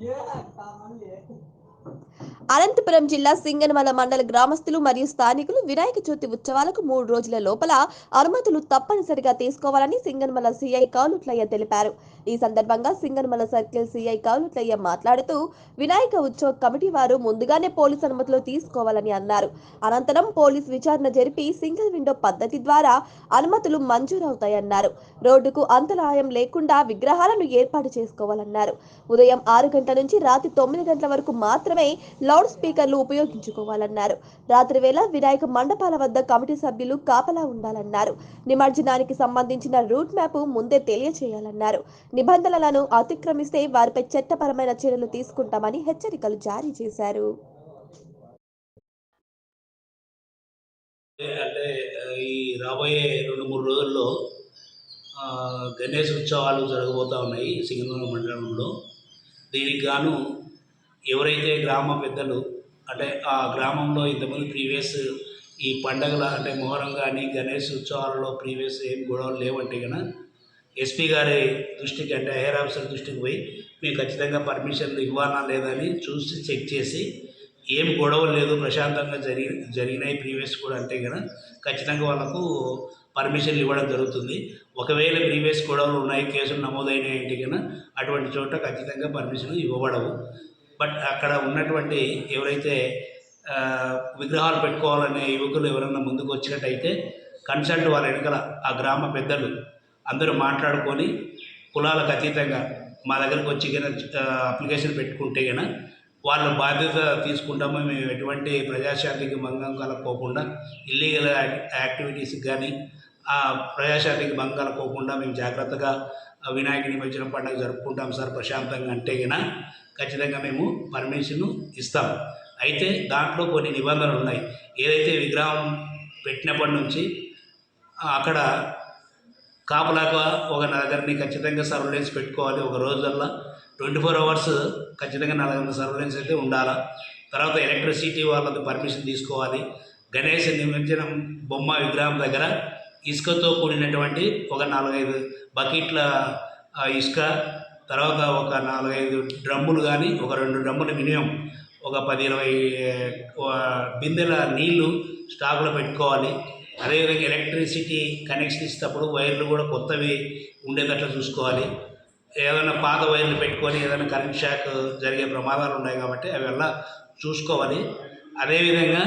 Yeah, tama it. Anantapuram జిల్లా సింగనమల మండల గ్రామస్తులు మరియు స్థానికులు వినాయక చవితి ఉత్సవాలకు మూడు రోజుల లోపల అనుమతులు తప్పనిసరిగా తీసుకోవాలని సింగనమల సిఐ కాలుట్లయ్య తెలిపారు. ఈ సందర్భంగా సింగనమల సర్కిల్ సిఐ కాలుట్లయ్య మాట్లాడుతూ వినాయక ఉత్సవ కమిటీ వారు ముందుగానే పోలీస్ అనుమతులు తీసుకోవాలని అన్నారు. అనంతరం పోలీస్ విచారణ జరిపి సింగిల్ విండో పద్ధతి ద్వారా అనుమతులు మంజూరవుతాయన్నారు. రోడ్డుకు అంతరాయం లేకుండా విగ్రహాలను ఏర్పాటు చేసుకోవాలన్నారు. ఉదయం ఆరు గంటల నుంచి రాత్రి తొమ్మిది గంటల వరకు మాత్రం మాత్రమే లౌడ్ స్పీకర్లు ఉపయోగించుకోవాలన్నారు. రాత్రి వేళ వినాయక మండపాల వద్ద కమిటీ సభ్యులు కాపలా ఉండాలన్నారు. నిమజ్జనానికి సంబంధించిన రూట్ మ్యాప్ ముందే తెలియచేయాలన్నారు. నిబంధనలను అతిక్రమిస్తే వారిపై చట్టపరమైన చర్యలు తీసుకుంటామని హెచ్చరికలు జారీ చేశారు. అంటే ఈ రాబోయే రెండు మూడు రోజుల్లో గణేష్ ఉత్సవాలు జరగబోతా ఉన్నాయి సింగనూరు మండలంలో. దీనికి గాను ఎవరైతే గ్రామ పెద్దలు అంటే ఆ గ్రామంలో ఇంతకుముందు ప్రీవియస్ ఈ పండగల అంటే మొహరం కానీ గణేష్ ఉత్సవాలలో ప్రీవియస్ ఏం గొడవలు లేవంటే కనుక ఎస్పీ గారి దృష్టికి అంటే హైయర్ ఆఫీసర్ దృష్టికి పోయి మేము ఖచ్చితంగా పర్మిషన్లు ఇవ్వాలా లేదని చూసి చెక్ చేసి ఏం గొడవలు లేదు ప్రశాంతంగా జరిగి జరిగినాయి ప్రీవియస్ కూడా అంటే కనుక ఖచ్చితంగా వాళ్ళకు పర్మిషన్లు ఇవ్వడం జరుగుతుంది. ఒకవేళ ప్రీవియస్ గొడవలు ఉన్నాయి కేసులు నమోదైనాయి అంటే కనుక అటువంటి చోట ఖచ్చితంగా పర్మిషన్లు ఇవ్వబడవు. బట్ అక్కడ ఉన్నటువంటి ఎవరైతే విగ్రహాలు పెట్టుకోవాలనే యువకులు ఎవరైనా ముందుకు వచ్చినట్టయితే కన్సల్ట్ వాళ్ళ వెనుకల ఆ గ్రామ పెద్దలు అందరూ మాట్లాడుకొని కులాలకు అతీతంగా మా దగ్గరకు వచ్చి కనుక అప్లికేషన్ పెట్టుకుంటే కనుక వాళ్ళ బాధ్యత తీసుకుంటాము మేము ఎటువంటి ప్రజాశాంతికి భంగం కలగకోకుండా ఇల్లీగల్ యాక్టివిటీస్కి కానీ ఆ ప్రజాశాంతికి భంగం కలగకోకుండా మేము జాగ్రత్తగా వినాయక నిమజ్జనం పండుగ జరుపుకుంటాం సార్ ప్రశాంతంగా అంటే గిన. ఖచ్చితంగా మేము పర్మిషన్ ఇస్తాం. అయితే దాంట్లో కొన్ని నిబంధనలు ఉన్నాయి. ఏదైతే విగ్రహం పెట్టినప్పటి నుంచి అక్కడ కాపలాగా ఒక నలుగురిని ఖచ్చితంగా సర్వలెన్స్ పెట్టుకోవాలి. ఒక రోజుల్లో ట్వంటీ ఫోర్ అవర్స్ ఖచ్చితంగా నలుగురిని సర్వలెన్స్ అయితే ఉండాలా? తర్వాత ఎలక్ట్రిసిటీ వాళ్ళకి పర్మిషన్ తీసుకోవాలి. గణేష్ నిమజ్జనం బొమ్మ విగ్రహం దగ్గర ఇసుకతో కూడినటువంటి ఒక నాలుగైదు బకెట్ల ఇసుక తర్వాత ఒక నాలుగైదు డ్రమ్ములు కానీ ఒక రెండు డ్రమ్ములు మినిమం ఒక పది ఇరవై బిందెల నీళ్ళు స్టాక్లో పెట్టుకోవాలి. అదేవిధంగా ఎలక్ట్రిసిటీ కనెక్షన్ ఇచ్చేటప్పుడు వైర్లు కూడా కొత్తవి ఉండేటట్లు చూసుకోవాలి. ఏదైనా పాత వైర్లు పెట్టుకొని ఏదైనా కరెంట్ షాక్ జరిగే ప్రమాదాలు ఉన్నాయి కాబట్టి అవి వల్ల చూసుకోవాలి. అదేవిధంగా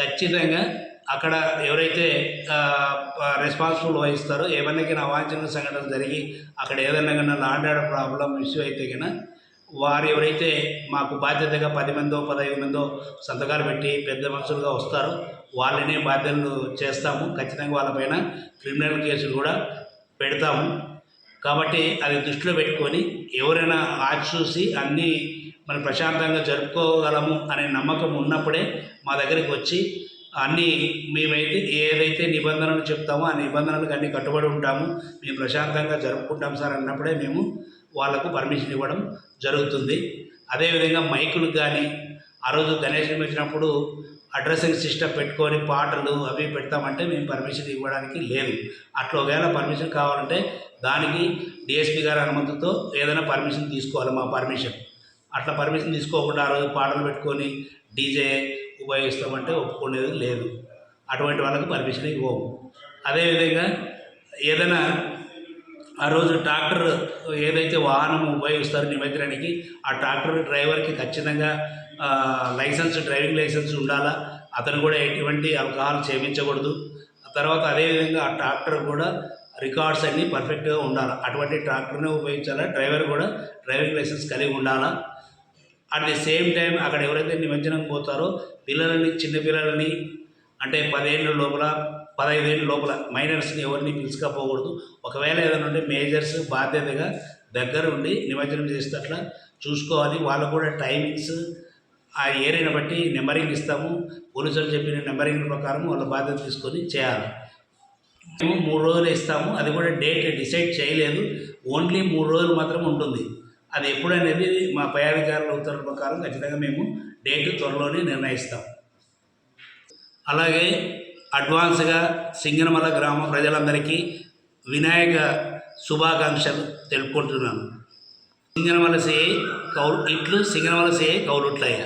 ఖచ్చితంగా అక్కడ ఎవరైతే రెస్పాన్సిబుల్ వహిస్తారో ఏమన్నా కానీ అవాంఛనీయ సంఘటన జరిగి అక్కడ ఏదైనా కన్నా లాండ్ ఆర్డర్ ప్రాబ్లం ఇష్యూ అయితే కన్నా వారు ఎవరైతే మాకు బాధ్యతగా పది మందో పదహైదు మందో సంతకాలు పెట్టి పెద్ద మనుషులుగా వస్తారో వాళ్ళనే బాధ్యతలు చేస్తాము. ఖచ్చితంగా వాళ్ళపైన క్రిమినల్ కేసులు కూడా పెడతాము. కాబట్టి అది దృష్టిలో పెట్టుకొని ఎవరైనా ఆచి చూసి అన్నీ మనం ప్రశాంతంగా జరుపుకోగలము అనే నమ్మకం ఉన్నప్పుడే మా దగ్గరికి వచ్చి అన్నీ మేమైతే ఏదైతే నిబంధనలు చెప్తామో ఆ నిబంధనలకు అన్ని కట్టుబడి ఉంటాము. మేము ప్రశాంతంగా జరుపుకుంటాం సార్ అన్నప్పుడే మేము వాళ్ళకు పర్మిషన్ ఇవ్వడం జరుగుతుంది. అదేవిధంగా మైకులకు కానీ ఆ రోజు గణేష్ వచ్చినప్పుడు అడ్రసింగ్ సిస్టమ్ పెట్టుకొని పాటలు అవి పెడతామంటే మేము పర్మిషన్ ఇవ్వడానికి లేదు. అట్లా ఒకవేళ పర్మిషన్ కావాలంటే దానికి డిఎస్పీ గారి అనుమతితో ఏదైనా పర్మిషన్ తీసుకోవాలి మా పర్మిషన్. అట్లా పర్మిషన్ తీసుకోకుండా ఆ రోజు పాటలు పెట్టుకొని డీజే ఉపయోగిస్తామంటే ఒప్పుకునేది లేదు. అటువంటి వాళ్ళకి పర్మిషన్ ఇవ్వము. అదేవిధంగా ఏదైనా ఆ రోజు ట్రాక్టర్ ఏదైతే వాహనం ఉపయోగిస్తారో నిమజ్జనానికి ఆ ట్రాక్టర్ డ్రైవర్కి ఖచ్చితంగా లైసెన్స్ డ్రైవింగ్ లైసెన్స్ ఉండాలా? అతను కూడా ఎటువంటి అల్కహాల్ సేవించకూడదు. తర్వాత అదేవిధంగా ఆ ట్రాక్టర్ కూడా రికార్డ్స్ అన్నీ పర్ఫెక్ట్గా ఉండాలి? అటువంటి ట్రాక్టర్నే ఉపయోగించాలా? డ్రైవర్ కూడా డ్రైవింగ్ లైసెన్స్ కలిగి ఉండాలా? అట్ ది సేమ్ టైం అక్కడ ఎవరైతే నిమజ్జనం పోతారో పిల్లలని చిన్నపిల్లలని అంటే పదేళ్ళ లోపల పదహైదేళ్ళ లోపల మైనర్స్ని ఎవరిని పిలుచుకపోకూడదు. ఒకవేళ ఏదైనా ఉంటే మేజర్స్ బాధ్యతగా దగ్గర ఉండి నిమజ్జనం చేసేటట్లా చూసుకోవాలి. వాళ్ళు కూడా టైమింగ్స్ ఆ ఏరియాని బట్టి నెంబరింగ్ ఇస్తాము. పోలీసులు చెప్పిన నెంబరింగ్ ప్రకారం వాళ్ళ బాధ్యత తీసుకొని చేయాలి. మేము మూడు రోజులు ఇస్తాము. అది కూడా డేట్ డిసైడ్ చేయలేదు. ఓన్లీ మూడు రోజులు మాత్రం ఉంటుంది. అది ఎప్పుడనేది మా పై అధికారుల ఉత్తర్వుల ప్రకారం ఖచ్చితంగా మేము డేట్ త్వరలోనే నిర్ణయిస్తాం. అలాగే అడ్వాన్స్గా సింగనమల గ్రామ ప్రజలందరికీ వినాయక శుభాకాంక్షలు తెలుపుకుంటున్నాను. సింగనమల సిఐ కౌలు ఇట్లు సింగనమల సిఐ కౌలుట్లయ్య